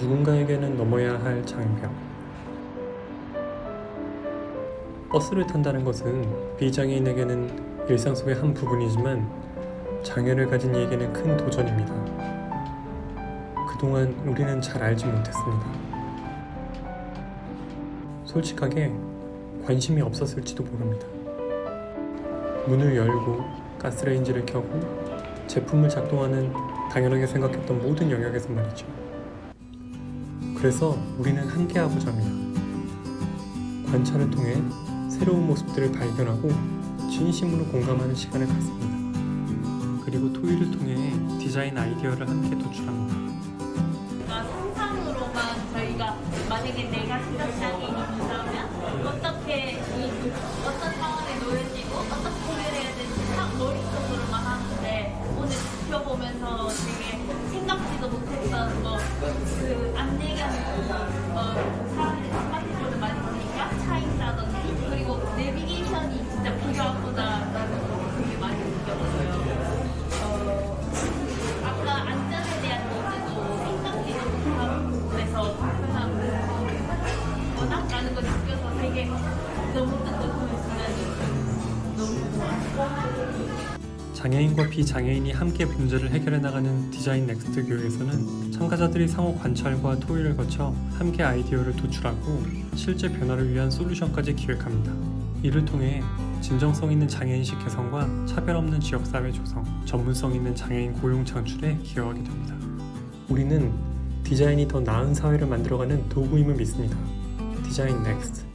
누군가에게는 넘어야 할 장벽. 버스를 탄다는 것은 비장애인에게는 일상 속의 한 부분이지만 장애를 가진 이에게는 큰 도전입니다. 그동안 우리는 잘 알지 못했습니다. 솔직하게 관심이 없었을지도 모릅니다. 문을 열고 가스레인지를 켜고 제품을 작동하는 당연하게 생각했던 모든 영역에서 말이죠. 그래서 우리는 함께하고자 합니다. 관찰을 통해 새로운 모습들을 발견하고 진심으로 공감하는 시간을 갖습니다. 그리고 토의를 통해 디자인 아이디어를 함께 도출합니다. 뭔가 상상으로만 저희가 만약에 내가 시각장 장애인과 비장애인이 함께 문제를 해결해 나가는 디자인 넥스트 교육에서는 참가자들이 상호 관찰과 토의를 거쳐 함께 아이디어를 도출하고 실제 변화를 위한 솔루션까지 기획합니다. 이를 통해 진정성 있는 장애인식 개선과 차별 없는 지역사회 조성, 전문성 있는 장애인 고용 창출에 기여하게 됩니다. 우리는 디자인이 더 나은 사회를 만들어가는 도구임을 믿습니다. 디자인 넥스트